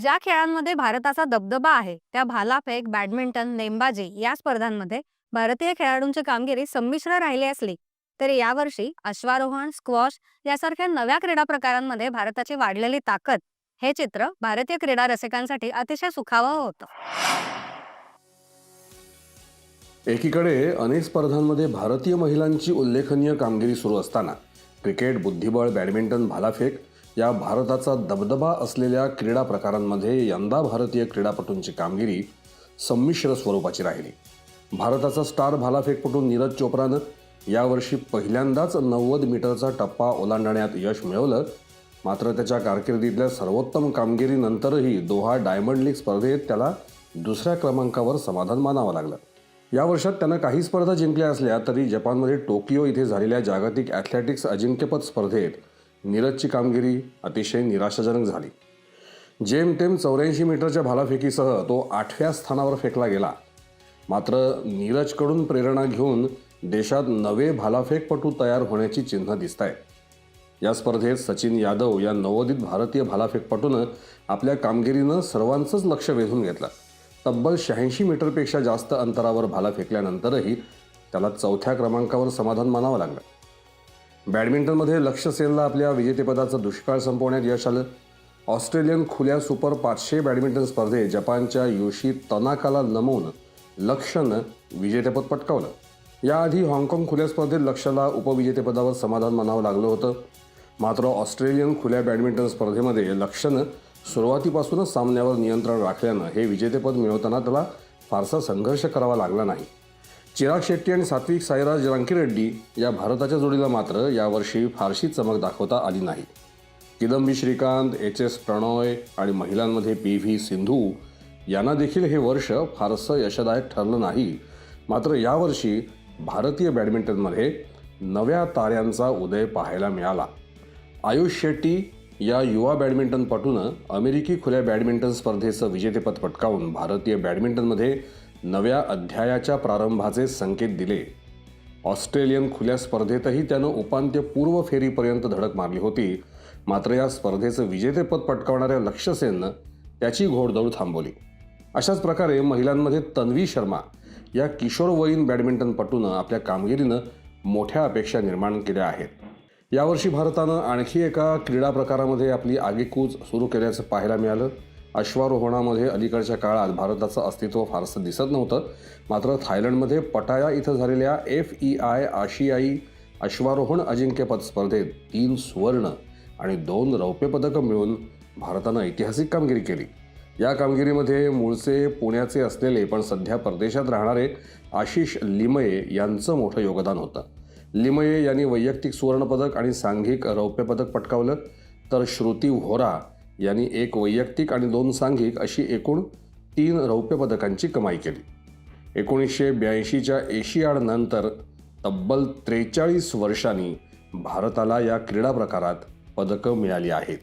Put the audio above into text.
ज्या खेळांमध्ये भारताचा दबदबा आहे त्या भालाफेक बॅडमिंटन नेमबाजी या स्पर्धांमध्ये भारतीय खेळाडूंची कामगिरी संमिश्र राहिली असली तरी यावर्षी अश्वारोहण स्क्वॉश यासारख्या नव्या क्रीडा प्रकारांमध्ये भारताची वाढलेली ताकद हे चित्र भारतीय क्रीडा रसिकांसाठी अतिशय सुखावह होतं. एकीकडे अनेक स्पर्धांमध्ये भारतीय महिलांची उल्लेखनीय कामगिरी सुरू असताना क्रिकेट बुद्धिबळ बॅडमिंटन भालाफेक या भारताचा दबदबा असलेल्या क्रीडा प्रकारांमध्ये यंदा भारतीय क्रीडापटूंची कामगिरी संमिश्र स्वरूपाची राहिली. भारताचा स्टार भालाफेकपटू नीरज चोप्रानं यावर्षी पहिल्यांदाच नव्वद मीटरचा टप्पा ओलांडण्यात यश मिळवलं. मात्र त्याच्या कारकिर्दीतल्या सर्वोत्तम कामगिरीनंतरही दोहा डायमंड लीग स्पर्धेत त्याला दुसऱ्या क्रमांकावर समाधान मानावं लागलं. या वर्षात त्यानं काही स्पर्धा जिंकल्या असल्या तरी जपानमध्ये टोकियो इथे झालेल्या जागतिक ॲथलेटिक्स अजिंक्यपद स्पर्धेत नीरजची कामगिरी अतिशय निराशाजनक झाली. जेमतेम चौऱ्याऐंशी मीटरच्या भालाफेकीसह तो आठव्या स्थानावर फेकला गेला. मात्र नीरजकडून प्रेरणा घेऊन देशात नवे भालाफेकपटू तयार होण्याची चिन्ह दिसत आहेत या स्पर्धेत सचिन यादव या नवोदित भारतीय भालाफेकपटूनं आपल्या कामगिरीनं सर्वांचंच लक्ष वेधून घेतलं. तब्बल शहाऐंशी मीटरपेक्षा जास्त अंतरावर भाला फेकल्यानंतरही त्याला चौथ्या क्रमांकावर समाधान मानावं लागलं. बॅडमिंटनमध्ये लक्ष सेनला आपल्या विजेतेपदाचं दुष्काळ संपवण्यात यश आलं. ऑस्ट्रेलियन खुल्या सुपर पाचशे बॅडमिंटन स्पर्धेत जपानच्या योशी तनाकाला नमवून लक्ष्यनं विजेतेपद पटकावलं. याआधी हाँगकाँग खुल्या स्पर्धेत लक्षला उपविजेतेपदावर समाधान मानावं लागलं होतं. मात्र ऑस्ट्रेलियन खुल्या बॅडमिंटन स्पर्धेमध्ये लक्ष्यनं सुरुवातीपासूनच सामन्यावर नियंत्रण राखल्यानं हे विजेतेपद मिळवताना त्याला फारसा संघर्ष करावा लागला नाही. चिराग शेट्टी आणि सात्विक साईराज रांकीरेड्डी या भारताच्या जोडीला मात्र यावर्षी फारशी चमक दाखवता आली नाही. किदंबी श्रीकांत एच एस प्रणॉय आणि महिलांमध्ये पी व्ही सिंधू यांना देखील हे वर्ष फारसं यशदायक ठरलं नाही. मात्र यावर्षी भारतीय बॅडमिंटनमध्ये नव्या ताऱ्यांचा उदय पाहायला मिळाला. आयुष शेट्टी या युवा बॅडमिंटनपटूनं अमेरिकी खुल्या बॅडमिंटन स्पर्धेचं विजेतेपद पटकावून भारतीय बॅडमिंटनमध्ये नव्या अध्यायाच्या प्रारंभाचे संकेत दिले. ऑस्ट्रेलियन खुल्या स्पर्धेतही त्यानं उपांत्यपूर्व फेरीपर्यंत धडक मारली होती. मात्र या स्पर्धेचं विजेतेपद पटकावणाऱ्या लक्ष्य सेननं त्याची घोडदौड थांबवली. अशाच प्रकारे महिलांमध्ये तन्वी शर्मा या किशोरवयीन बॅडमिंटनपटूनं आपल्या कामगिरीनं मोठ्या अपेक्षा निर्माण केल्या आहेत. यावर्षी भारतानं आणखी एका क्रीडा प्रकारामध्ये आपली आगेकूच सुरू केल्याचं पाहायला मिळालं. अश्वारोहणामध्ये अलीकडच्या काळात भारताचं अस्तित्व फारसं दिसत नव्हतं. मात्र थायलंडमध्ये पटाया इथं झालेल्या एफ ई आय आशियाई अश्वारोहण अजिंक्यपद स्पर्धेत तीन सुवर्ण आणि दोन रौप्य पदकं मिळून भारतानं ऐतिहासिक कामगिरी केली. या कामगिरीमध्ये मूळचे पुण्याचे असलेले पण सध्या परदेशात राहणारे आशिष लिमये यांचं मोठं योगदान होतं. लिमये यांनी वैयक्तिक सुवर्णपदक आणि सांघिक रौप्यपदक पटकावलं. तर श्रुती व्होरा यांनी एक वैयक्तिक आणि दोन सांघिक अशी एकूण तीन रौप्य पदकांची कमाई केली. एकोणीसशे ब्याऐंशीच्या एशियाड नंतर तब्बल त्रेचाळीस वर्षांनी भारताला या क्रीडा प्रकारात पदकं मिळाली आहेत.